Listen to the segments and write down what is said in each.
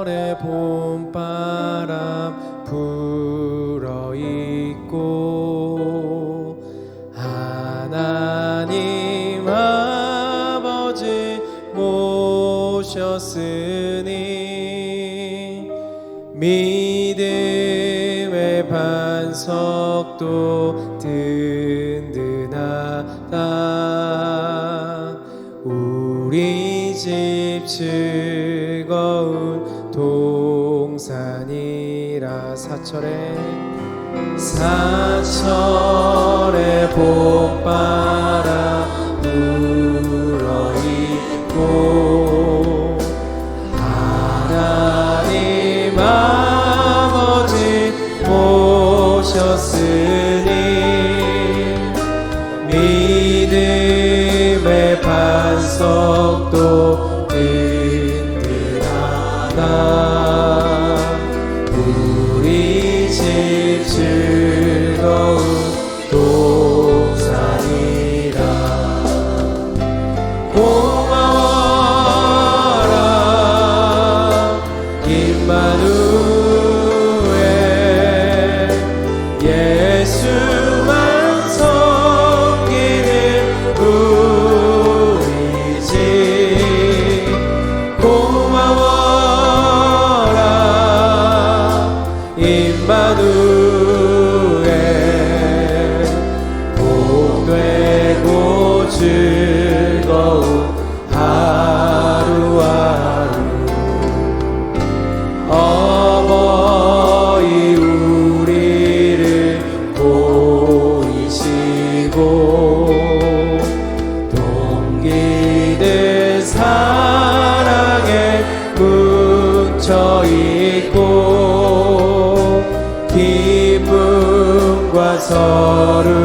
사철의 봄바람 불어 있고 하나님 아버지 모셨으니 믿음의 반석도 든든하다. 우리 집즐 사철에 사철의 봄바 사랑에 묻혀있고 기쁨과 서름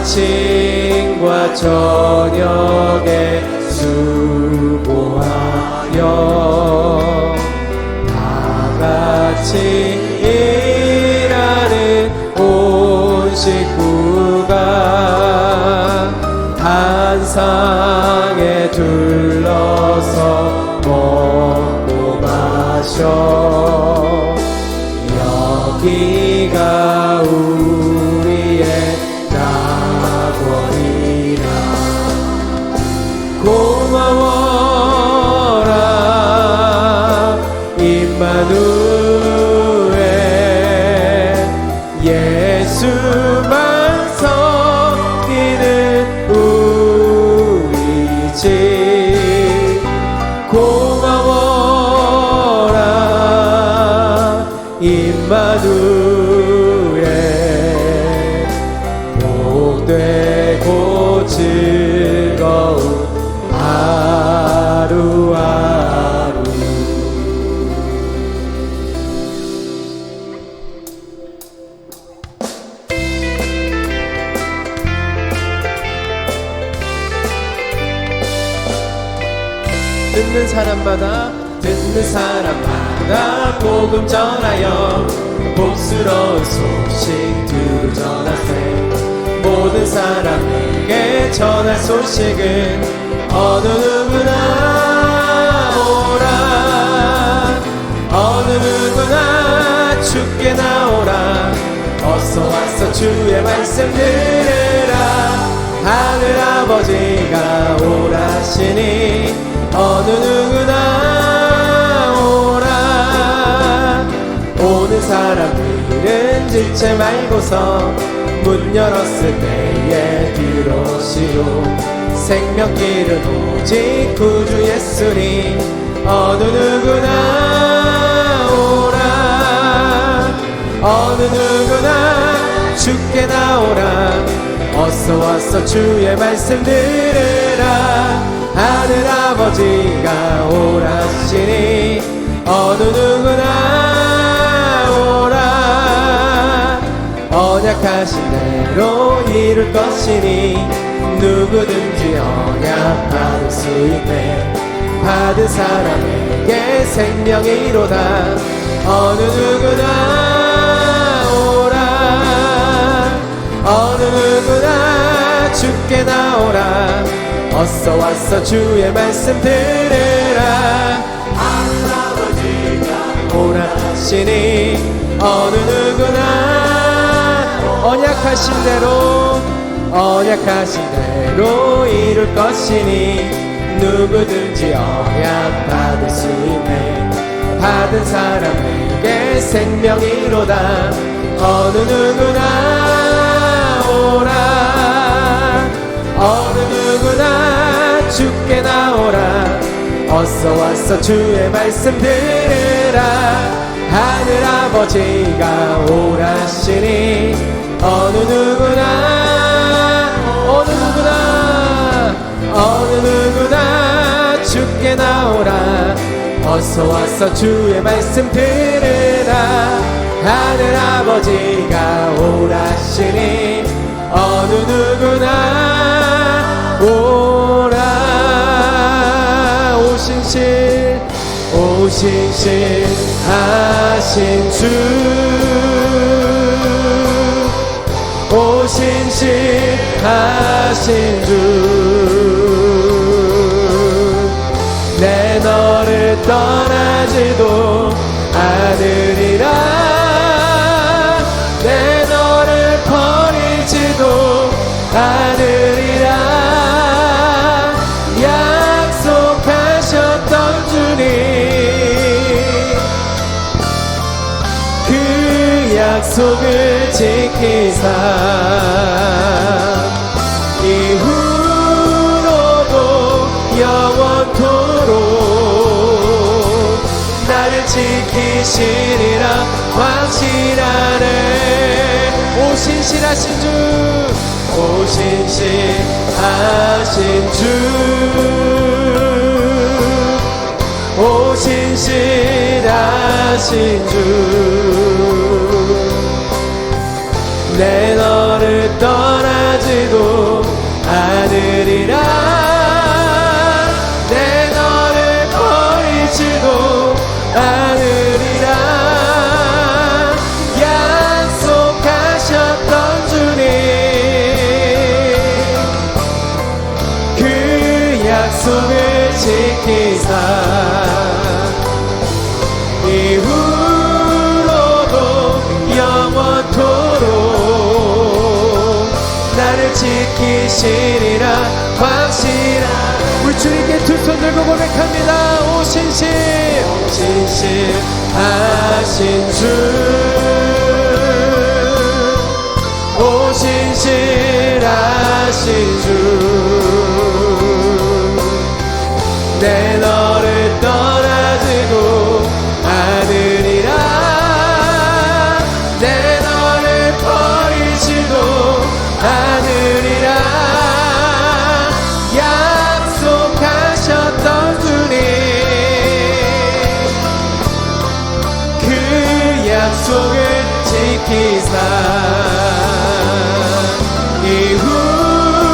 아침과 저녁에 수고하여 다 같이 일하는 온 식구가 한 상에 둘러서 먹고 마셔. 여기가 임마누엘 예수만 섬기는 우리 집 고마워라 임마누엘. 복되고 즐 듣는 사람마다 듣는 사람마다 복음 전하여 복스러운 소식 두루 전하세. 모든 사람에게 전할 소식은 어느 누구나 오라. 어느 누구나 죽게 나오라. 어서 와서 주의 말씀 들으라. 하늘 아버지가 오라시니 어느 누구나 오라. 오는 사람들은 지체 말고서 문 열었을 때에 들어오시오. 생명길은 오직 구주 예수니 어느 누구나 오라. 어느 누구나 주께 나오라 어서 와서 주의 말씀 들으라. 하늘 아버지가 오라시니 어느 누구나 오라 언약하신 대로 이룰 것이니 누구든지 언약 받을 수 있네. 받은 사람에게 생명이로다. 어느 누구나 어느 누구나 주께 나오라. 어서 와서 주의 말씀 들으라. 오라. 하시니 어느 누구나 언약하신 대로 언약하신 대로 이룰 것이니 누구든지 언약 받을 수 있네. 받은 사람에게 생명이로다. 어느 누구나 어서 와서 주의 말씀 들으라 하늘 아버지가 오라시니 어느 누구나 어느 누구나 어느 누구나 주께 나오라. 어서 와서 주의 말씀 들으라 하늘 아버지가 오라시니 어느 누구나 오신실 하신 주. 오신실 하신 주 내 너를 떠나지도 약속을 지키사 이후로도 영원토록 나를 지키시리라 확실하네. 오 신실하신 주 오 신실하신 주. 오 신실하신 주 떠나지도 않으리라 내 너를 버리지도 않으리라 약속하셨던 주님 그 약속을 지키사 지키시리라. 확실한 우리 주님께 두 손 들고 고백합니다. 오신신 오신신 하신 주. 오신실하신 주. 내 약속을 지키사. 이후로도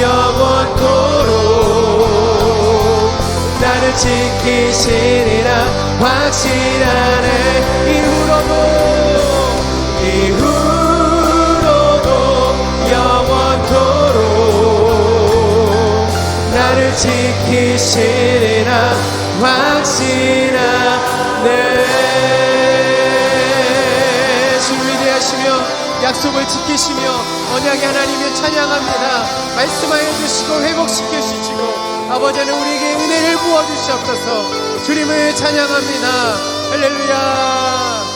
영원토록 나를 지키시리라. 확실하네. 이후로도 이후로도 영원토록 나를 지키시리라. 확신하네 약속을 지키시며 언약의 하나님을 찬양합니다. 말씀하여 주시고 회복시켜 주시고 아버지는 우리에게 은혜를 부어 주시옵소서. 주님을 찬양합니다. 할렐루야